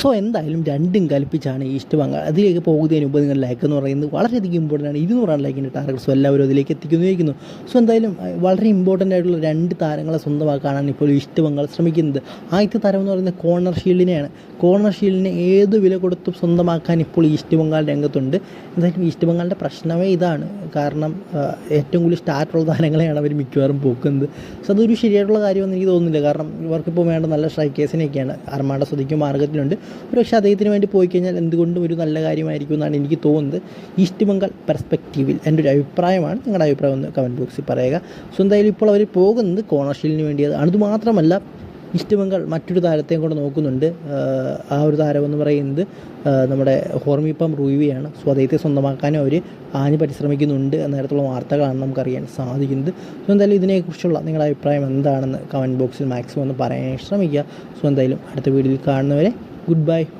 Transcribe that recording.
So എന്തായാലും രണ്ടും കൽപ്പിച്ചാണ് east Bengal അതിലേക്ക് പോകുന്നതിന് മുമ്പ് നിങ്ങൾ ലൈക്ക് എന്ന് പറയുന്നത് വളരെയധികം ഇമ്പോർട്ടന്റ് ആണ്. ഇരുന്നൂറാണ് ലൈക്കിന്റെ ടാർഗറ്റ്സ് എല്ലാവരും അതിലേക്ക് എത്തിക്കുന്നു സോ എന്തായാലും വളരെ ഇമ്പോർട്ടന്റ് ആയിട്ടുള്ള രണ്ട് താരങ്ങളെ സ്വന്തമാക്കാനാണ് ഇപ്പോൾ ഈസ്റ്റ് ബംഗാൾ ശ്രമിക്കുന്നത്. ആദ്യത്തെ താരം എന്ന് പറയുന്നത് കോർണർ ഷീൽഡിനെയാണ് കോർണർ ഷീൽഡിനെ ഏത് വില കൊടുത്തും സ്വന്തമാക്കാൻ ഇപ്പോൾ ഈസ്റ്റ് ബംഗാൾ രംഗത്തുണ്ട്. എന്തായാലും ഈസ്റ്റ് ബംഗാളിന്റെ പ്രശ്നമേ ഇതാണ്. കാരണം ഏറ്റവും കൂടുതൽ സ്റ്റാർട്ടുള്ള താരങ്ങളെയാണ് അവർ മിക്കവാറും പോക്കുന്നത്. സോ അതൊരു ശരിയായിട്ടുള്ള കാര്യമൊന്നും എനിക്ക് തോന്നുന്നില്ല. കാരണം ഇവർക്കിപ്പോൾ വേണ്ട നല്ല സ്ട്രൈക്കേഴ്സിനെയൊക്കെയാണ് അർമാണ്ട സ്വദിക്കും മാർഗത്തിലുണ്ട്. ഒരു പക്ഷേ അദ്ദേഹത്തിന് വേണ്ടി പോയി കഴിഞ്ഞാൽ എന്തുകൊണ്ടും ഒരു നല്ല കാര്യമായിരിക്കും എന്നാണ് എനിക്ക് തോന്നുന്നത്. ഈസ്റ്റ് ബംഗാൾ പെർസ്പെക്റ്റീവിൽ എന്റെ ഒരു അഭിപ്രായമാണ്. നിങ്ങളുടെ അഭിപ്രായം ഒന്ന് കമന്റ് ബോക്സിൽ പറയുക. സോ എന്തായാലും ഇപ്പോൾ അവർ പോകുന്നത് കോണർഷീലിന് വേണ്ടിയത് അതുമാത്രമല്ല ഈസ്റ്റ് ബംഗാൾ മറ്റൊരു താരത്തെയും കൂടെ നോക്കുന്നുണ്ട്. ആ ഒരു താരമെന്ന് പറയുന്നത് നമ്മുടെ ഹോർമിപ്പം റൂവിയാണ് സോ അദ്ദേഹത്തെ സ്വന്തമാക്കാനും അവർ ആഞ്ഞ് പരിശ്രമിക്കുന്നുണ്ട് എന്ന തരത്തിലുള്ള വാർത്തകളാണ് നമുക്കറിയാൻ സാധിക്കുന്നത്. സോ എന്തായാലും ഇതിനെക്കുറിച്ചുള്ള നിങ്ങളുടെ അഭിപ്രായം എന്താണെന്ന് കമന്റ് ബോക്സിൽ മാക്സിമം ഒന്ന് പറയാൻ ശ്രമിക്കുക. സോ എന്തായാലും അടുത്ത വീഡിയോയിൽ കാണുന്നവരെ goodbye.